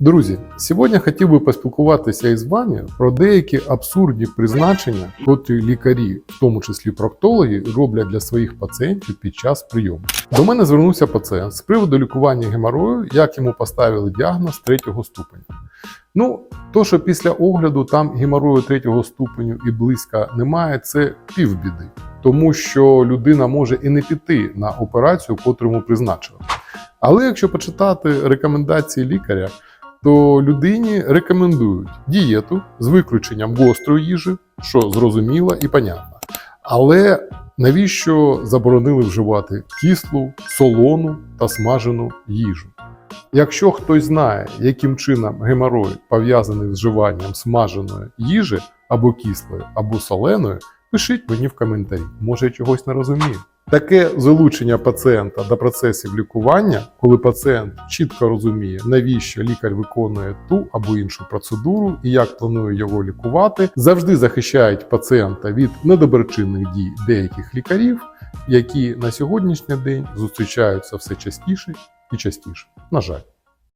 Друзі, сьогодні хотів би поспілкуватися із вами про деякі абсурдні призначення, котрі лікарі, в тому числі проктологи, роблять для своїх пацієнтів під час прийому. До мене звернувся пацієнт з приводу лікування геморою, як йому поставили діагноз третього ступеня. Ну, то, що після огляду там геморою третього ступеню і близька немає, це півбіди, тому що людина може і не піти на операцію, котру йому призначили. Але якщо почитати рекомендації лікаря, то людині рекомендують дієту з виключенням гострої їжі, що зрозуміло і понятно. Але навіщо заборонили вживати кислу, солону та смажену їжу? Якщо хтось знає, яким чином геморой пов'язаний з вживанням смаженої їжі або кислої, або соленої, пишіть мені в коментарі. Може, я чогось не розумію. Таке залучення пацієнта до процесів лікування, коли пацієнт чітко розуміє, навіщо лікар виконує ту або іншу процедуру і як планує його лікувати, завжди захищають пацієнта від недоброчинних дій деяких лікарів, які на сьогоднішній день зустрічаються все частіше і частіше. На жаль.